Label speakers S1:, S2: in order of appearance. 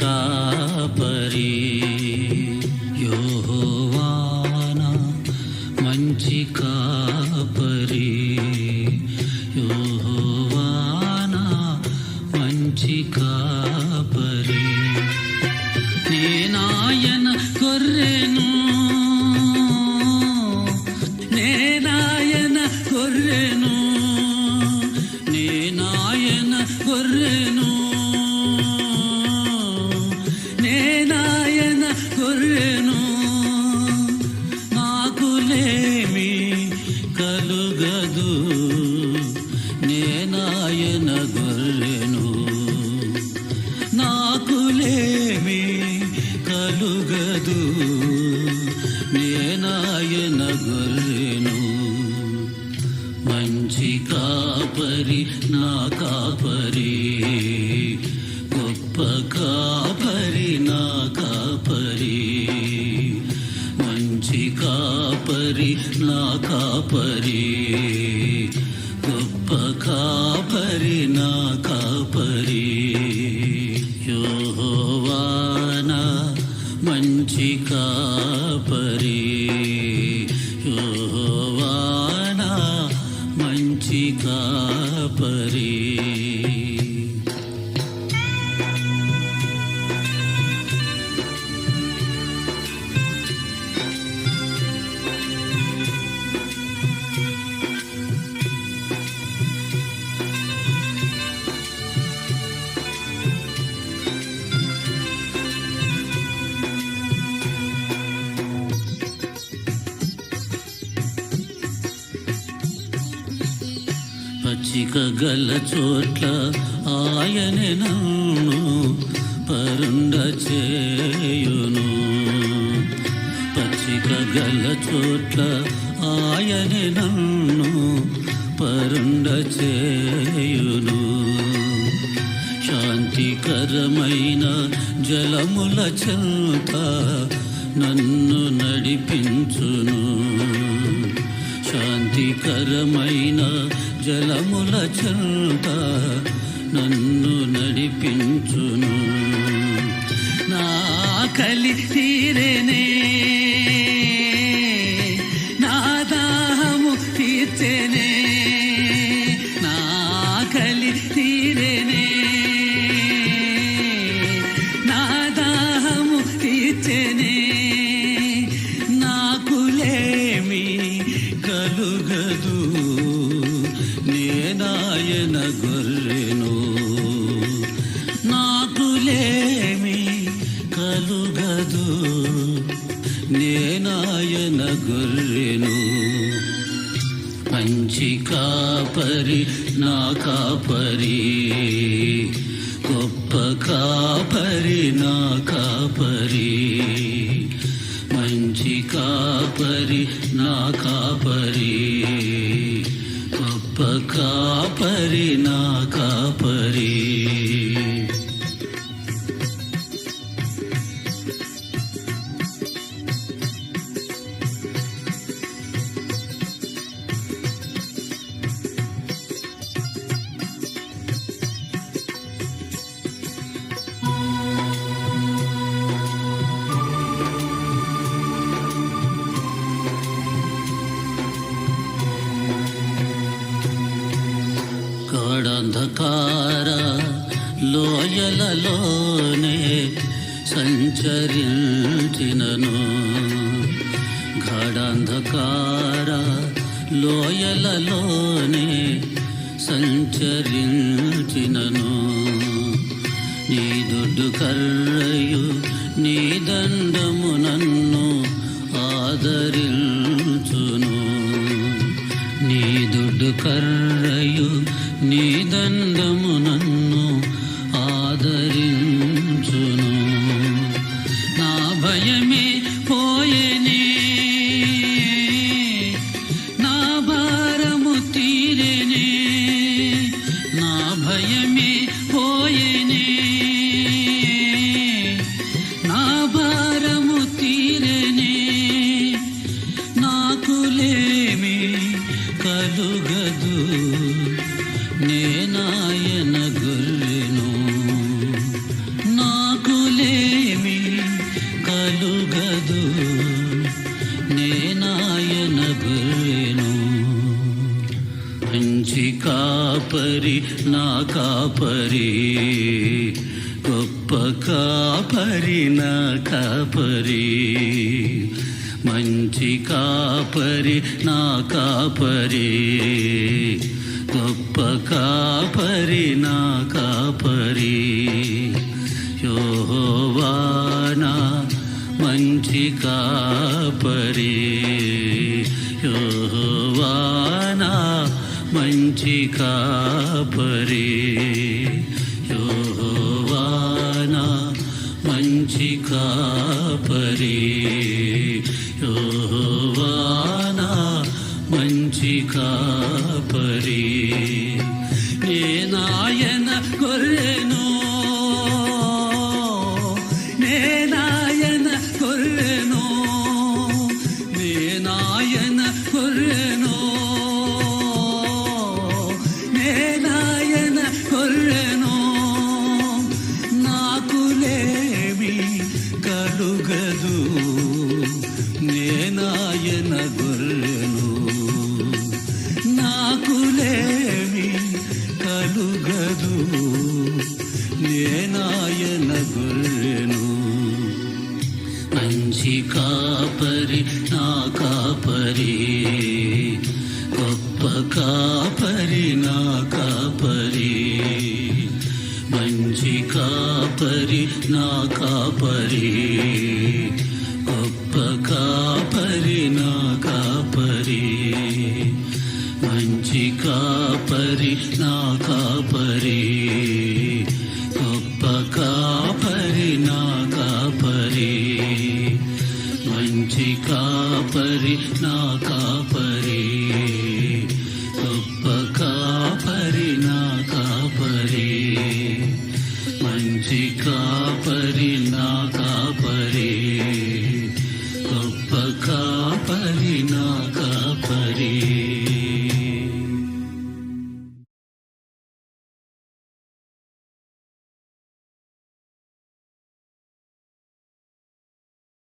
S1: కాపరి యోవానా మంచి కాపరి. యోవానా మంచి కాపరి. నేనాయన గొర్రెను నేనాయన గొర్రెను నేనాయన గొర్రెను కాపరి పచ్చిక గల చోట్ల ఆయనే నన్ను పరుండ చేయును. పచ్చిక గల చోట్ల ఆయనే నన్ను పరుండ చేయును. శాంతికరమైన జలముల చెంత నన్ను నడిపించును. శాంతికరమైన జలముల చెంత నన్ను నడిపించును. నా కలి తీరేనే నా దాహము తీర్చెనే నా కలి తీరేనే నా దాహము తీర్చెనే. కాపరి నా కాపరి. గొప్ప కాపరి నా కాపరి. మంచి కాపరి నా కాపరి. గొప్ప కాపరి నా సంచరించినను. గాఢంధకార లోయలలోనే సంచరించినను. నీ దొడ్డు కర్రయు నీ దండము నన్ను ఆదరించును. నీ దొడ్డు కర్ర కాపరి నా కాపరి. గొప్ప కాపరి నా కాపరి. మంచి కాపరి నా కాపరి. గొప్ప కాపరి నా కాపరి. యోవానా మంచి కాపరి. యోవానా మంచి కాపరి యోవానా మంచి కాపరి యోవానా మంచి కాపరి తెలియదు నేనాయన గొర్రెను. నాకు లేమి కలుగదు. నేనాయన గొర్రెను. మంచి కాపరి నా కాపరి. గొప్ప కాపరి నా కాపరి. మంచి కాపరి నా కాపరి గొప్ప కాపరి నా కాపరి మంచి కాపరి నా కాపరి గొప్ప కాపరి నా కాపరి మంచి కాపరి నా కాపరి